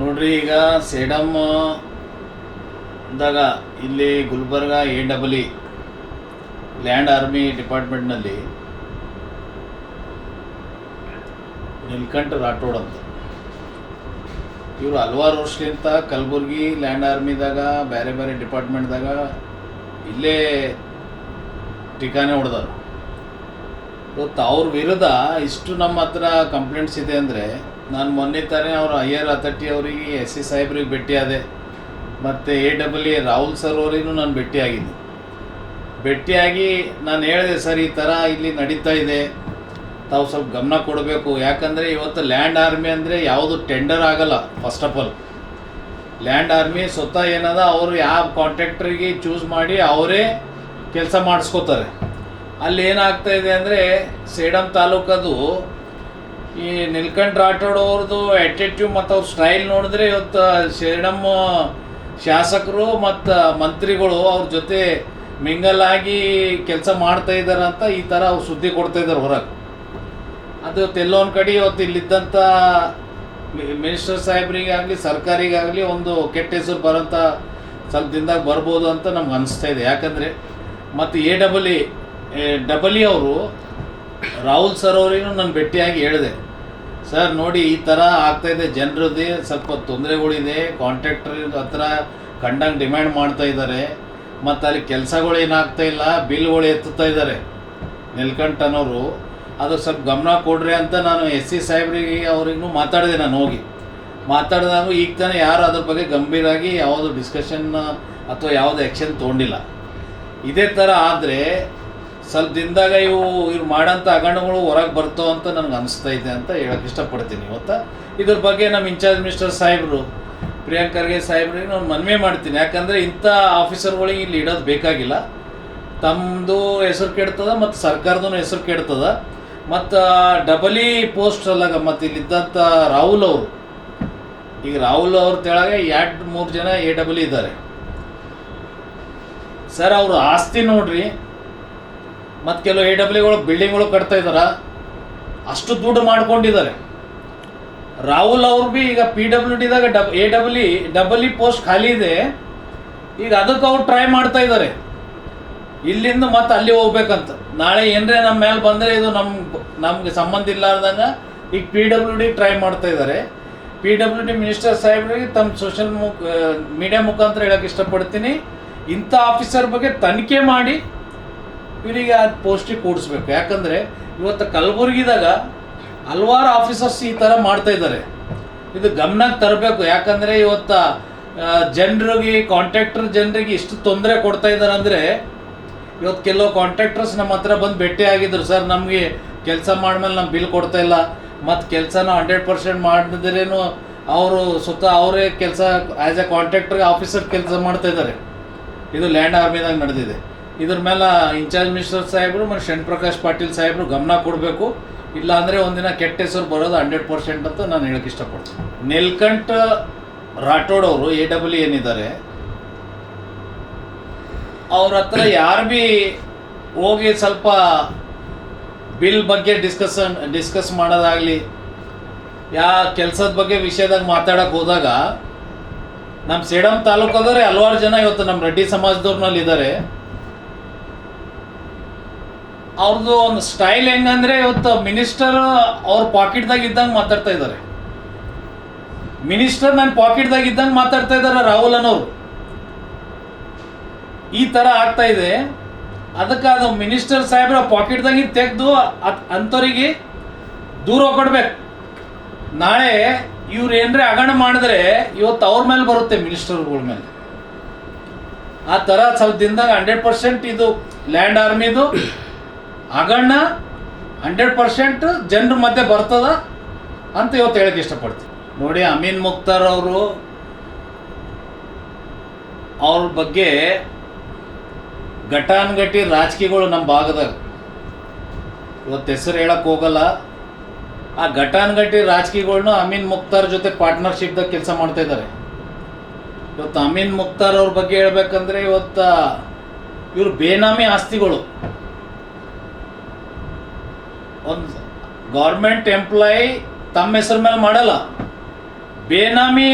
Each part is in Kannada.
ನೋಡ್ರಿ, ಈಗ ಸೇಡಮ್ ದಾಗ ಇಲ್ಲಿ Gulbarga A double E land army ಡಿಪಾರ್ಟ್ಮೆಂಟ್ನಲ್ಲಿ Neelkanth Rathod ಅಂತ. ಇವರು ಹಲವಾರು ವರ್ಷಕ್ಕಿಂತ ಕಲಬುರ್ಗಿ ಲ್ಯಾಂಡ್ ಆರ್ಮಿದಾಗ ಬೇರೆ ಬೇರೆ ಡಿಪಾರ್ಟ್ಮೆಂಟ್ದಾಗ ಇಲ್ಲೇ ಠಿಕಾನೆ ಹೊಡೆದರು. ಇವತ್ತು ಅವ್ರ ವಿರುದ್ಧ ಇಷ್ಟು ನಮ್ಮ ಹತ್ರ ಕಂಪ್ಲೇಂಟ್ಸ್ ಇದೆ ಅಂದರೆ ನಾನು ಮೊನ್ನೆ ತಾನೇ ಅವರು ಆರ್ ಅಥರ್ಟಿ ಅವರಿಗೆ ಎಸ್ ಸಿ ಸಾಹೇಬ್ರಿಗೆ ಭೇಟಿಯಾದೆ ಮತ್ತು A W A Rahul sir ಅವರಿಗೂ ನಾನು ಭೇಟಿಯಾಗಿದ್ದೆ ಭೇಟಿಯಾಗಿ ನಾನು ಹೇಳಿದೆ, ಸರ್, ಈ ಥರ ಇಲ್ಲಿ ನಡೀತಾ ಇದೆ. ತಾವು ಸ್ವಲ್ಪ ಗಮನ ಕೊಡಬೇಕು. ಯಾಕಂದರೆ ಇವತ್ತು ಲ್ಯಾಂಡ್ ಆರ್ಮಿ ಅಂದರೆ ಯಾವುದು ಟೆಂಡರ್ ಆಗಲ್ಲ first of all land army ಸ್ವತಃ ಏನದ, ಅವರು ಯಾವ ಕಾಂಟ್ರಾಕ್ಟ್ರಿಗೆ ಚೂಸ್ ಮಾಡಿ ಅವರೇ ಕೆಲಸ ಮಾಡಿಸ್ಕೋತಾರೆ. ಅಲ್ಲಿ ಏನಾಗ್ತಾ ಇದೆ ಅಂದರೆ ಸೇಡಂ ತಾಲೂಕದು ಈ ನಿಲ್ಕಂಠ ರಾಠೋಡ್ ಅವ್ರದ್ದು ಮತ್ತು ಅವ್ರ ಸ್ಟೈಲ್ ನೋಡಿದ್ರೆ ಇವತ್ತು ಶರಣಮ್ಮ ಶಾಸಕರು ಮತ್ತು ಮಂತ್ರಿಗಳು ಅವ್ರ ಜೊತೆ ಮಿಂಗಲ್ ಆಗಿ ಕೆಲಸ ಮಾಡ್ತಾ ಇದ್ದಾರೆ ಅಂತ ಈ ಥರ ಅವ್ರು ಸುದ್ದಿ ಕೊಡ್ತಾ ಇದ್ದಾರೆ ಹೊರಗೆ. ಅದು ಎಲ್ಲೊಂದು ಕಡೆ ಇವತ್ತು ಇಲ್ಲಿದ್ದಂಥ ಮಿನಿಸ್ಟರ್ ಸಾಹೇಬ್ರಿಗಾಗಲಿ, ಸರ್ಕಾರಿಗಾಗಲಿ ಒಂದು ಕೆಟ್ಟ ಹೆಸರು ಬರೋಂಥ ಸ್ವಲ್ಪ ದಿನದಾಗ ಬರ್ಬೋದು ಅಂತ ನಮ್ಗೆ ಅನಿಸ್ತಾ ಇದೆ. ಯಾಕಂದರೆ ಮತ್ತು A double E double E ಅವರು ರಾಹುಲ್ ಸರ್ ಅವರಿಗೂ ನಾನು ಭೇಟಿಯಾಗಿ ಹೇಳಿದೆ. ಸರ್, ನೋಡಿ, ಈ ಥರ ಆಗ್ತಾಯಿದೆ ಜನರದ್ದು ಸ್ವಲ್ಪ ತೊಂದರೆಗಳಿದೆ. ಕಾಂಟ್ರಾಕ್ಟರ್ ಹತ್ರ ಕಂಡಂಗೆ ಡಿಮ್ಯಾಂಡ್ ಮಾಡ್ತಾ ಇದ್ದಾರೆ. ಮತ್ತು ಅಲ್ಲಿ ಕೆಲಸಗಳು ಏನಾಗ್ತಾ ಇಲ್ಲ. ಬಿಲ್ಗಳು ಎತ್ತುತ್ತಾ ಇದ್ದಾರೆ. ನಿಲ್ಕಂಠನವರು ಅದು ಸ್ವಲ್ಪ ಗಮನ ಕೊಡ್ರಿ ಅಂತ ನಾನು ಎಸ್ ಸಿ ಸಾಹೇಬ್ರಿಗೆ, ಅವ್ರಿಗೂ ಮಾತಾಡಿದೆ ನಾನು ಹೋಗಿ. ಮಾತಾಡಿದಾಗ ಈಗ ತಾನೇ ಯಾರು ಅದ್ರ ಬಗ್ಗೆ ಗಂಭೀರಾಗಿ ಯಾವುದು ಡಿಸ್ಕಷನ್ ಅಥವಾ ಯಾವುದು ಆ್ಯಕ್ಷನ್ ತೊಗೊಂಡಿಲ್ಲ. ಇದೇ ಥರ ಆದರೆ ಸ್ವಲ್ಪ ದಿನದಾಗ ಇವು ಇವ್ರು ಮಾಡೋಂಥ ಹಗರಣಗಳು ಹೊರಗೆ ಬರ್ತಾವ ಅಂತ ನನಗೆ ಅನಿಸ್ತಾ ಇದೆ ಅಂತ ಹೇಳಕ್ಕೆ ಇಷ್ಟಪಡ್ತೀನಿ ಇವತ್ತು. ಇದ್ರ ಬಗ್ಗೆ ನಮ್ಮ ಇನ್ಚಾರ್ಜ್ ಮಿನಿಸ್ಟರ್ ಸಾಹೇಬರು, ಪ್ರಿಯಾಂಕ್ ಖರ್ಗೆ ಸಾಹೇಬ್ರಿಗೆ ನಾನು ಮನವಿ ಮಾಡ್ತೀನಿ. ಯಾಕಂದರೆ ಇಂಥ ಆಫೀಸರ್ಗಳಿಗೆ ಇಲ್ಲಿ ಇಡೋದು ಬೇಕಾಗಿಲ್ಲ. ತಮ್ಮದು ಹೆಸರು ಕೆಡ್ತದ ಮತ್ತು ಸರ್ಕಾರದೂ ಹೆಸರು ಕೆಡ್ತದ. ಮತ್ತು ಡಬಲಿ ಪೋಸ್ಟ್ ಅಲ್ಲಾಗ ಮತ್ತು ಇಲ್ಲಿದ್ದಂಥ ರಾಹುಲ್ ಅವರು. ಈಗ ರಾಹುಲ್ ಅವ್ರ ತೆಳಗೆ ಎರಡು ಮೂರು ಜನ ಎ ಡಬಲ್ ಇದ್ದಾರೆ ಸರ್ ಅವರು ಆಸ್ತಿ ನೋಡ್ರಿ ಮತ್ತು ಕೆಲವು ಎ ಡಬ್ಲ್ಯೂಗಳು ಬಿಲ್ಡಿಂಗ್ಗಳು ಕಟ್ತಾ ಇದ್ದಾರೆ. ಅಷ್ಟು ದುಡ್ಡು ಮಾಡ್ಕೊಂಡಿದ್ದಾರೆ. ರಾಹುಲ್ ಅವ್ರು ಭೀ ಈಗ ಪಿ ಡಬ್ಲ್ಯೂ ಡಿದಾಗ ಡಬ್ ಎ ಡಬ್ಲ್ ಡಬಲ್ ಇ ಪೋಸ್ಟ್ ಖಾಲಿ ಇದೆ. ಈಗ ಅದಕ್ಕೆ ಅವ್ರು ಟ್ರೈ ಮಾಡ್ತಾ ಇದ್ದಾರೆ. ಇಲ್ಲಿಂದ ಮತ್ತೆ ಅಲ್ಲಿ ಹೋಗ್ಬೇಕಂತ. ನಾಳೆ ಏನರೇ ನಮ್ಮ ಮೇಲೆ ಬಂದರೆ ಇದು ನಮ್ಮ ನಮಗೆ ಸಂಬಂಧ ಇಲ್ಲಾರ್ದಂಗ ಈಗ ಪಿ ಡಬ್ಲ್ಯೂ ಡಿ ಟ್ರೈ ಮಾಡ್ತಾ ಇದ್ದಾರೆ. ಪಿ ಡಬ್ಲ್ಯೂ ಡಿ ಮಿನಿಸ್ಟರ್ ಸಾಹೇಬ್ರಿಗೆ ತಮ್ಮ ಸೋಷಿಯಲ್ ಮುಖ ಮೀಡಿಯಾ ಮುಖಾಂತರ ಹೇಳಕ್ಕೆ ಇಷ್ಟಪಡ್ತೀನಿ. ಇಂಥ ಆಫೀಸರ್ ಬಗ್ಗೆ ತನಿಖೆ ಮಾಡಿ ಇವರಿಗೆ ಆ ಪೋಸ್ಟಿಗೆ ಕೂಡಿಸ್ಬೇಕು. ಯಾಕಂದರೆ ಇವತ್ತು ಕಲಬುರಗಿದಾಗ ಹಲವಾರು ಆಫೀಸರ್ಸ್ ಈ ಥರ ಮಾಡ್ತಾ ಇದ್ದಾರೆ. ಇದು ಗಮನಕ್ಕೆ ತರಬೇಕು. ಯಾಕಂದರೆ ಇವತ್ತು ಜನರಿಗೆ ಕಾಂಟ್ರಾಕ್ಟರ್ ಜನರಿಗೆ ಇಷ್ಟು ತೊಂದರೆ ಕೊಡ್ತಾ ಇದ್ದಾರೆ ಅಂದರೆ ಇವತ್ತು ಕೆಲವು ಕಾಂಟ್ರಾಕ್ಟರ್ಸ್ ನಮ್ಮ ಹತ್ರ ಬಂದು ಭೇಟಿ ಆಗಿದ್ರು. ಸರ್, ನಮಗೆ ಕೆಲಸ ಮಾಡಿದ್ಮೇಲೆ ನಮ್ಮ ಬಿಲ್ ಕೊಡ್ತಾ ಇಲ್ಲ. ಮತ್ತು ಕೆಲಸನ ಹಂಡ್ರೆಡ್ ಪರ್ಸೆಂಟ್ ಮಾಡಿದ್ರೇನು ಅವರು ಸುತ್ತ ಅವರೇ ಕೆಲಸ ಆ್ಯಸ್ ಎ ಕಾಂಟ್ರಾಕ್ಟರ್ ಆಫೀಸರ್ ಕೆಲಸ ಮಾಡ್ತಾ ಇದ್ದಾರೆ. ಇದು ಲ್ಯಾಂಡ್ ಆರ್ಮಿದಾಗ ನಡೆದಿದೆ. ಇದ್ರ ಮೇಲೆ ಇನ್ಚಾರ್ಜ್ ಮಿನಿಸ್ಟರ್ ಸಾಹೇಬರು ಮತ್ತು ಶಣ್ ಪ್ರಕಾಶ್ ಪಾಟೀಲ್ ಸಾಹೇಬರು ಗಮನ ಕೊಡಬೇಕು. ಇಲ್ಲಾಂದರೆ ಒಂದಿನ ಕೆಟ್ಟ ಹೆಸರು ಬರೋದು ಹಂಡ್ರೆಡ್ ಪರ್ಸೆಂಟ್ ಅಂತ ನಾನು ಹೇಳಕ್ಕೆ ಇಷ್ಟಪಡ್ತೀನಿ. ನೆಲ್ಕಂಠ ರಾಠೋಡ್ ಅವರು ಎ ಡಬ್ಲ್ಯೂ ಏನಿದ್ದಾರೆ, ಅವ್ರ ಹತ್ರ ಯಾರು ಭೀ ಹೋಗಿ ಸ್ವಲ್ಪ ಬಿಲ್ ಬಗ್ಗೆ ಡಿಸ್ಕಸನ್ ಡಿಸ್ಕಸ್ ಮಾಡೋದಾಗಲಿ, ಯಾ ಕೆಲಸದ ಬಗ್ಗೆ ವಿಷಯದಾಗ ಮಾತಾಡಕ್ಕೆ ಹೋದಾಗ ನಮ್ಮ ಸೇಡಂ ತಾಲೂಕದವರೇ ಹಲವಾರು ಜನ ಇವತ್ತು ನಮ್ಮ ರೆಡ್ಡಿ ಸಮಾಜದವ್ರನಲ್ಲಿ ಇದ್ದಾರೆ ಅವ್ರದ್ದು ಒಂದು ಸ್ಟೈಲ್ ಹೆಂಗಂದ್ರೆ ಇವತ್ತು ಮಿನಿಸ್ಟರ್ ಅವ್ರ ಪಾಕೆಟ್ದಾಗ ಇದ್ದಂಗೆ ಮಾತಾಡ್ತಾ ಇದ್ದಾರೆ ಮಿನಿಸ್ಟರ್ ನನ್ನ ಪಾಕೆಟ್ದಾಗ ಇದ್ದಂಗೆ ಮಾತಾಡ್ತಾ ಇದ್ದಾರೆ ರಾಹುಲ್ ಅನ್ನೋರು. ಈ ಥರ ಆಗ್ತಾ ಇದೆ. ಅದಕ್ಕೆ ಅದು ಮಿನಿಸ್ಟರ್ ಸಾಹೇಬ್ರ ಪಾಕೆಟ್ದಾಗಿ ತೆಗೆದು ಅಂಥವ್ರಿಗೆ ದೂರ ಕೊಡ್ಬೇಕು. ನಾಳೆ ಇವ್ರು ಏನ್ರೆ ಅಗಣ ಮಾಡಿದ್ರೆ ಇವತ್ತು ಅವ್ರ ಮೇಲೆ ಬರುತ್ತೆ ಮಿನಿಸ್ಟರ್ಗಳ ಮೇಲೆ. ಆ ಥರ ಸ್ವಲ್ಪ ದಿನದಾಗ ಹಂಡ್ರೆಡ್ ಪರ್ಸೆಂಟ್ ಇದು ಲ್ಯಾಂಡ್ ಆರ್ಮಿದು ಹಗರಣ ಹಂಡ್ರೆಡ್ ಪರ್ಸೆಂಟ್ ಜನರ ಮಧ್ಯೆ ಬರ್ತದ ಅಂತ ಇವತ್ತು ಹೇಳಕ್ಕೆ ಇಷ್ಟಪಡ್ತೀನಿ. ನೋಡಿ ಅಮೀನ್ ಮುಕ್ತಾರ್ ಅವರು, ಅವ್ರ ಬಗ್ಗೆ ಘಟಾನುಘಟಿ ರಾಜಕೀಯಗಳು ನಮ್ಮ ಭಾಗದಾಗ. ಇವತ್ತು ಹೆಸರು ಹೇಳಕ್ಕೆ ಹೋಗಲ್ಲ. ಆ ಘಟಾನುಘಟಿ ರಾಜಕೀಯಗಳ್ನು ಅಮೀನ್ ಮುಕ್ತಾರ್ ಜೊತೆ ಪಾರ್ಟ್ನರ್ಶಿಪ್ದಾಗ ಕೆಲಸ ಮಾಡ್ತಾ ಇದ್ದಾರೆ ಇವತ್ತು ಅಮೀನ್ ಮುಕ್ತಾರ್ ಅವ್ರ ಬಗ್ಗೆ ಹೇಳ್ಬೇಕಂದ್ರೆ ಇವತ್ತು ಇವರು ಬೇನಾಮಿ ಆಸ್ತಿಗಳು. ಒಂದು ಗೌರ್ಮೆಂಟ್ ಎಂಪ್ಲಾಯಿ ತಮ್ಮ ಹೆಸರು ಮೇಲೆ ಮಾಡಲ್ಲ. ಬೇನಾಮಿ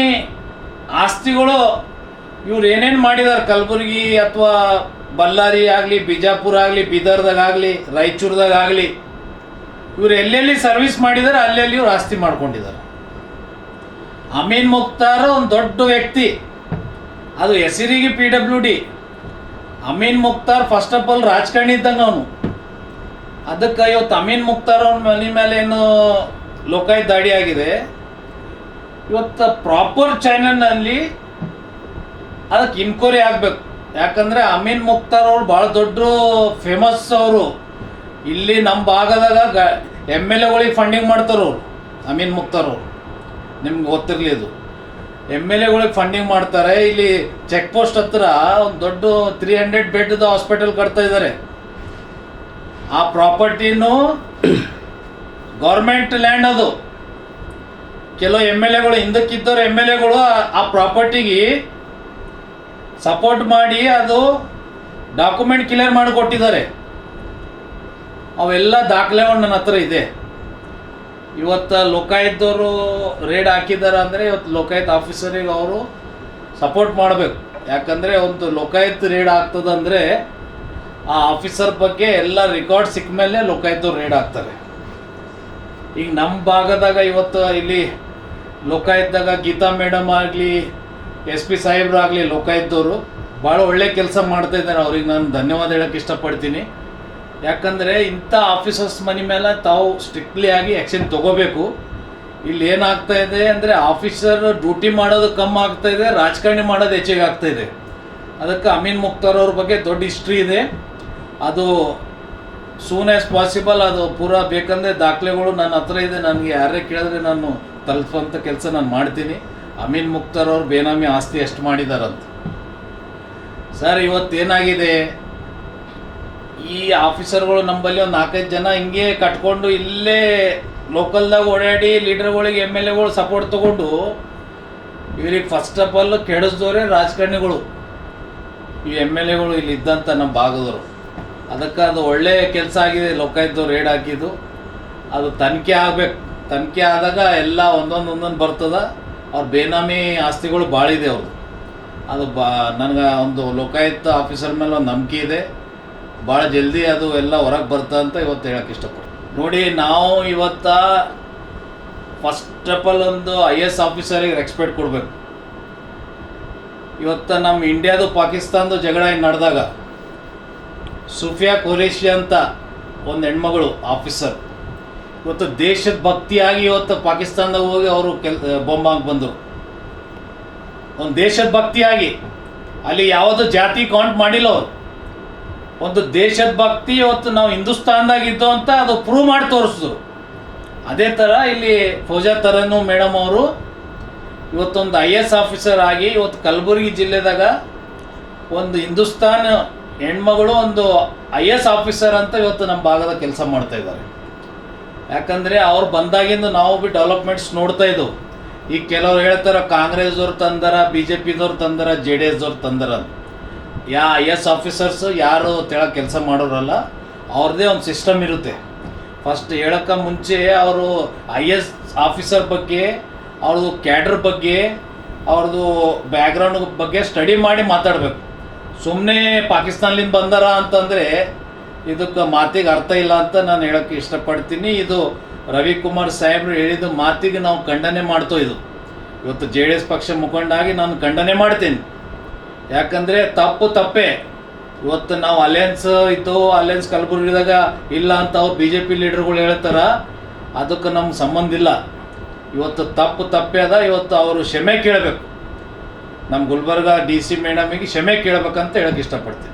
ಆಸ್ತಿಗಳು ಇವ್ರು ಏನೇನು ಮಾಡಿದ್ದಾರೆ ಕಲಬುರಗಿ ಅಥವಾ ಬಳ್ಳಾರಿ ಆಗಲಿ, ಬಿಜಾಪುರ ಆಗಲಿ ಬೀದರ್ದಾಗಲಿ ಆಗಲಿ, ರಾಯಚೂರ್ದಾಗ ಆಗಲಿ, ಇವ್ರು ಎಲ್ಲೆಲ್ಲಿ ಸರ್ವಿಸ್ ಮಾಡಿದ್ದಾರೆ ಅಲ್ಲೆಲ್ಲಿ ಇವ್ರು ಆಸ್ತಿ ಮಾಡ್ಕೊಂಡಿದ್ದಾರೆ ಅಮೀನ್ ಮುಕ್ತಾರ್ ಒಂದು ದೊಡ್ಡ ವ್ಯಕ್ತಿ. ಅದು ಹೆಸರಿಗೆ P W D Amin Mukhtar first of all ರಾಜಕಾರಣಿ ಇದ್ದಂಗೆ ಅವನು. ಅದಕ್ಕೆ ಇವತ್ತು ಅಮೀನ್ ಮುಕ್ತಾರ್ ಅವ್ರ ಮನೆ ಮೇಲೆ ಏನು ಲೋಕಾಯುಕ್ತ ದಾಡಿ ಆಗಿದೆ. ಇವತ್ತು ಪ್ರಾಪರ್ ಚಾನಲ್ನಲ್ಲಿ ಅದಕ್ಕೆ ಇನ್ಕ್ವೈರಿ ಆಗಬೇಕು. ಯಾಕಂದರೆ ಅಮೀನ್ ಮುಕ್ತಾರ್ ಅವ್ರು ಭಾಳ ದೊಡ್ಡ ಫೇಮಸ್ ಅವರು. ಇಲ್ಲಿ ನಮ್ಮ ಭಾಗದಾಗ ಗ, ಎಂ ಎಲ್ ಎಗಳಿಗೆ ಫಂಡಿಂಗ್ ಮಾಡ್ತಾರೆ ಅವ್ರು ಅಮೀನ್ ಮುಕ್ತಾರ್ ಅವರು ನಿಮ್ಗೆ ಗೊತ್ತಿರಲಿ ಇದು. ಎಂ ಎಲ್ ಎಗಳಿಗೆ ಫಂಡಿಂಗ್ ಮಾಡ್ತಾರೆ. ಇಲ್ಲಿ ಚೆಕ್ ಪೋಸ್ಟ್ ಹತ್ರ ಒಂದು ದೊಡ್ಡ ತ್ರೀ ಹಂಡ್ರೆಡ್ ಬೆಡ್ದು ಹಾಸ್ಪಿಟಲ್ ಕಟ್ತಾ ಇದ್ದಾರೆ. ಆ ಪ್ರಾಪರ್ಟಿನೂ ಗೌರ್ಮೆಂಟ್ ಲ್ಯಾಂಡ್ ಅದು. ಕೆಲವು ಎಂ ಎಲ್ ಎಗಳು, ಹಿಂದಕ್ಕಿದ್ದವ್ರು ಎಂ ಎಲ್ ಎಗಳು ಆ ಪ್ರಾಪರ್ಟಿಗೆ ಸಪೋರ್ಟ್ ಮಾಡಿ ಅದು ಡಾಕ್ಯುಮೆಂಟ್ ಕ್ಲಿಯರ್ ಮಾಡಿ ಕೊಟ್ಟಿದ್ದಾರೆ ಅವೆಲ್ಲ ದಾಖಲೆಗಳು ನನ್ನ ಹತ್ರ ಇದೆ. ಇವತ್ತು ಲೋಕಾಯುಕ್ತವರು ರೇಡ್ ಹಾಕಿದ್ದಾರೆ ಅಂದರೆ ಇವತ್ತು ಲೋಕಾಯುಕ್ತ ಆಫೀಸರಿಗೆ ಅವರು ಸಪೋರ್ಟ್ ಮಾಡಬೇಕು. ಯಾಕಂದರೆ ಒಂದು ಲೋಕಾಯುಕ್ತ ರೇಡ್ ಆಗ್ತದಂದರೆ ಆ ಆಫೀಸರ್ ಬಗ್ಗೆ ಎಲ್ಲ ರೆಕಾರ್ಡ್ ಸಿಕ್ಕ ಮೇಲೆ ಲೋಕಾಯುಕ್ತವ್ರು ರೇಡ್ ಆಗ್ತಾರೆ. ಈಗ ನಮ್ಮ ಭಾಗದಾಗ ಇವತ್ತು ಇಲ್ಲಿ ಲೋಕಾಯುಕ್ತದಾಗ ಗೀತಾ ಮೇಡಮ್ ಆಗಲಿ, ಎಸ್ ಪಿ ಸಾಹೇಬ್ರಾಗಲಿ ಲೋಕಾಯುಕ್ತವರು ಭಾಳ ಒಳ್ಳೆ ಕೆಲಸ ಮಾಡ್ತಾ ಇದ್ದಾರೆ. ಅವ್ರಿಗೆ ನಾನು ಧನ್ಯವಾದ ಹೇಳೋಕ್ಕೆ ಇಷ್ಟಪಡ್ತೀನಿ. ಯಾಕಂದರೆ ಇಂಥ ಆಫೀಸರ್ಸ್ ಮನೆ ಮೇಲೆ ತಾವು ಸ್ಟ್ರಿಕ್ಟ್ಲಿ ಆಗಿ ಆ್ಯಕ್ಷನ್ ತಗೋಬೇಕು. ಇಲ್ಲಿ ಏನಾಗ್ತಾ ಇದೆ ಅಂದರೆ ಆಫೀಸರ್ ಡ್ಯೂಟಿ ಮಾಡೋದು ಕಮ್ಮಿ ಆಗ್ತಾ ಇದೆ, ರಾಜಕಾರಣಿ ಮಾಡೋದು ಹೆಚ್ಚಿಗೆ ಆಗ್ತಾ ಇದೆ. ಅದಕ್ಕೆ ಅಮೀನ್ ಮುಕ್ತಾರ್ ಅವ್ರ ಬಗ್ಗೆ ದೊಡ್ಡ ಹಿಸ್ಟ್ರಿ ಇದೆ. ಅದು ಸೂನ್ ಆ್ಯಸ್ ಪಾಸಿಬಲ್ ಅದು ಪೂರಾ ಬೇಕಂದರೆ ದಾಖಲೆಗಳು ನನ್ನ ಹತ್ರ ಇದೆ. ನನಗೆ ಯಾರೇ ಕೇಳಿದ್ರೆ ನಾನು ತಲುಪುವಂಥ ಕೆಲಸ ನಾನು ಮಾಡ್ತೀನಿ. ಅಮೀನ್ ಮುಕ್ತಾರ್ ಅವರು ಬೇನಾಮಿ ಆಸ್ತಿ ಎಷ್ಟು ಮಾಡಿದಾರಂತ. ಸರ್ ಇವತ್ತೇನಾಗಿದೆ ಈ ಆಫೀಸರ್ಗಳು ನಂಬಲ್ಲಿ ಒಂದು ನಾಲ್ಕೈದು ಜನ ಹಿಂಗೆ ಕಟ್ಕೊಂಡು ಇಲ್ಲೇ ಲೋಕಲ್ದಾಗ ಓಡಾಡಿ ಲೀಡರ್ಗಳಿಗೆ, ಎಂ ಎಲ್ ಎಗಳು ಸಪೋರ್ಟ್ ತೊಗೊಂಡು ಇವ್ರಿಗೆ ಫಸ್ಟ್ ಆಫ್ ಆಲ್ ಕೆಡಿಸ್ದವ್ರೆ ರಾಜಕಾರಣಿಗಳು. ಈ ಎಂ ಎಲ್ ಎಗಳು ಇಲ್ಲಿ ಇದ್ದಂಥ ನಮ್ಮ ಭಾಗದವರು. ಅದಕ್ಕೆ ಅದು ಒಳ್ಳೆಯ ಕೆಲಸ ಆಗಿದೆ ಲೋಕಾಯುಕ್ತವ್ರು ರೇಡ್ ಹಾಕಿದ್ದು. ಅದು ತನಿಖೆ ಆಗ್ಬೇಕು. ತನಿಖೆ ಆದಾಗ ಎಲ್ಲ ಒಂದೊಂದು ಒಂದೊಂದು ಬರ್ತದ. ಅವ್ರ ಬೇನಾಮಿ ಆಸ್ತಿಗಳು ಭಾಳ ಇದೆ ಅವ್ರದ್ದು ಅದು ಬಾ, ನನಗೆ ಒಂದು ಲೋಕಾಯುಕ್ತ ಆಫೀಸರ್ ಮೇಲೆ ಒಂದು ನಂಬಿಕೆ ಇದೆ. ಭಾಳ ಜಲ್ದಿ ಅದು ಎಲ್ಲ ಹೊರಗೆ ಬರ್ತದೆ ಅಂತ ಇವತ್ತು ಹೇಳಕ್ಕೆ ಇಷ್ಟಪಡ್ತೀನಿ. ನೋಡಿ, ನಾವು ಇವತ್ತ ಫಸ್ಟ್ ಆಫ್ ಆಲ್ ಒಂದು ಐ ಎಸ್ ಆಫೀಸರಿಗೆ ರೆಸ್ಪೆಕ್ಟ್ ಕೊಡಬೇಕು. ಇವತ್ತು ನಮ್ಮ ಇಂಡಿಯಾದು ಪಾಕಿಸ್ತಾನದ ಜಗಳ ನಡೆದಾಗ ಸುಫಿಯಾ ಖುರೇಶಿ ಅಂತ ಒಂದು ಹೆಣ್ಮಗಳು ಆಫೀಸರ್. ಇವತ್ತು ದೇಶದ ಭಕ್ತಿಯಾಗಿ ಇವತ್ತು ಪಾಕಿಸ್ತಾನದಾಗ ಹೋಗಿ ಅವರು ಕೆಲ್ ಬೊಂಬಾಂಗ್ ಬಂದರು. ಒಂದು ದೇಶದ ಭಕ್ತಿಯಾಗಿ. ಅಲ್ಲಿ ಯಾವುದೋ ಜಾತಿ ಕೌಂಟ್ ಮಾಡಿಲ್ಲ ಅವರು. ಒಂದು ದೇಶದ ಭಕ್ತಿ ಇವತ್ತು ನಾವು ಹಿಂದೂಸ್ತಾನ್ದಾಗ ಇದ್ದು ಅಂತ ಅದು ಪ್ರೂವ್ ಮಾಡಿ ತೋರಿಸಿದ್ರು. ಅದೇ ಥರ ಇಲ್ಲಿ ಫೌಜಾ ತರನು ಮೇಡಮ್ ಅವರು ಇವತ್ತೊಂದು ಐ ಎಸ್ ಆಫೀಸರ್ ಆಗಿ ಇವತ್ತು ಕಲಬುರಗಿ ಜಿಲ್ಲೆದಾಗ ಒಂದು ಹಿಂದೂಸ್ತಾನ್ ಹೆಣ್ಮಗಳು ಒಂದು ಐ ಎಸ್ ಆಫೀಸರ್ ಅಂತ ಇವತ್ತು ನಮ್ಮ ಭಾಗದ ಕೆಲಸ ಮಾಡ್ತಾ ಇದ್ದಾರೆ. ಯಾಕಂದರೆ ಅವ್ರು ಬಂದಾಗಿಂದ ನಾವು ಬಿ ಡೆವಲಪ್ಮೆಂಟ್ಸ್ ನೋಡ್ತಾ ಇದ್ದವು ಈಗ ಕೆಲವ್ರು ಹೇಳ್ತಾರೆ ಕಾಂಗ್ರೆಸ್ದವ್ರು ತಂದಾರ, ಬಿ ಜೆ ಪಿದವ್ರು ತಂದಾರ, ಜೆ ಡಿ ಎಸ್ದವ್ರು ತಂದಾರ ಯಾ ಐ ಎಸ್ ಆಫೀಸರ್ಸ್ ಯಾರು ತೆಳ ಕೆಲಸ ಮಾಡೋರಲ್ಲ ಅವ್ರದ್ದೇ ಒಂದು ಸಿಸ್ಟಮ್ ಇರುತ್ತೆ. ಫಸ್ಟ್ ಹೇಳೋಕ್ಕೆ ಮುಂಚೆ ಅವರು ಐ ಎಸ್ ಆಫೀಸರ್ ಬಗ್ಗೆ ಅವ್ರದ್ದು ಕ್ಯಾಡ್ರ್ ಬಗ್ಗೆ ಅವ್ರದ್ದು ಬ್ಯಾಕ್ಗ್ರೌಂಡ್ ಬಗ್ಗೆ ಸ್ಟಡಿ ಮಾಡಿ ಮಾತಾಡಬೇಕು. ಸುಮ್ಮನೆ ಪಾಕಿಸ್ತಾನ್ಲಿಂದ ಬಂದಾರ ಅಂತಂದರೆ ಇದಕ್ಕೆ ಮಾತಿಗೆ ಅರ್ಥ ಇಲ್ಲ ಅಂತ ನಾನು ಹೇಳೋಕ್ಕೆ ಇಷ್ಟಪಡ್ತೀನಿ. ಇದು ರವಿಕುಮಾರ್ ಸಾಹೇಬ್ರು ಹೇಳಿದ ಮಾತಿಗೆ ನಾವು ಖಂಡನೆ ಮಾಡ್ತೋ ಇದು. ಇವತ್ತು ಜೆ ಡಿ ಎಸ್ ಪಕ್ಷ ಮುಖಂಡಾಗಿ ನಾನು ಖಂಡನೆ ಮಾಡ್ತೀನಿ. ಯಾಕಂದರೆ ತಪ್ಪು ತಪ್ಪೇ. ಇವತ್ತು ನಾವು ಅಲಯನ್ಸ್ ಇತ್ತು ಅಲಯನ್ಸ್ ಕಲಬುರಗಿದಾಗ ಇಲ್ಲ ಅಂತ ಅವ್ರು ಬಿ ಜೆ ಪಿ ಲೀಡರ್ಗಳು ಹೇಳ್ತಾರ, ಅದಕ್ಕೆ ನಮ್ಗೆ ಸಂಬಂಧ ಇಲ್ಲ. ಇವತ್ತು ತಪ್ಪು ತಪ್ಪೇ ಅದ, ಇವತ್ತು ಅವರು ಕ್ಷಮೆ ಕೇಳಬೇಕು. ನಮ್ಮ ಗುಲ್ಬರ್ಗ ಡಿ ಸಿ ಮೇಡಮಿಗೆ ಕ್ಷಮೆ ಕೇಳಬೇಕಂತ ಹೇಳಕ್ಕೆ ಇಷ್ಟಪಡ್ತೀನಿ.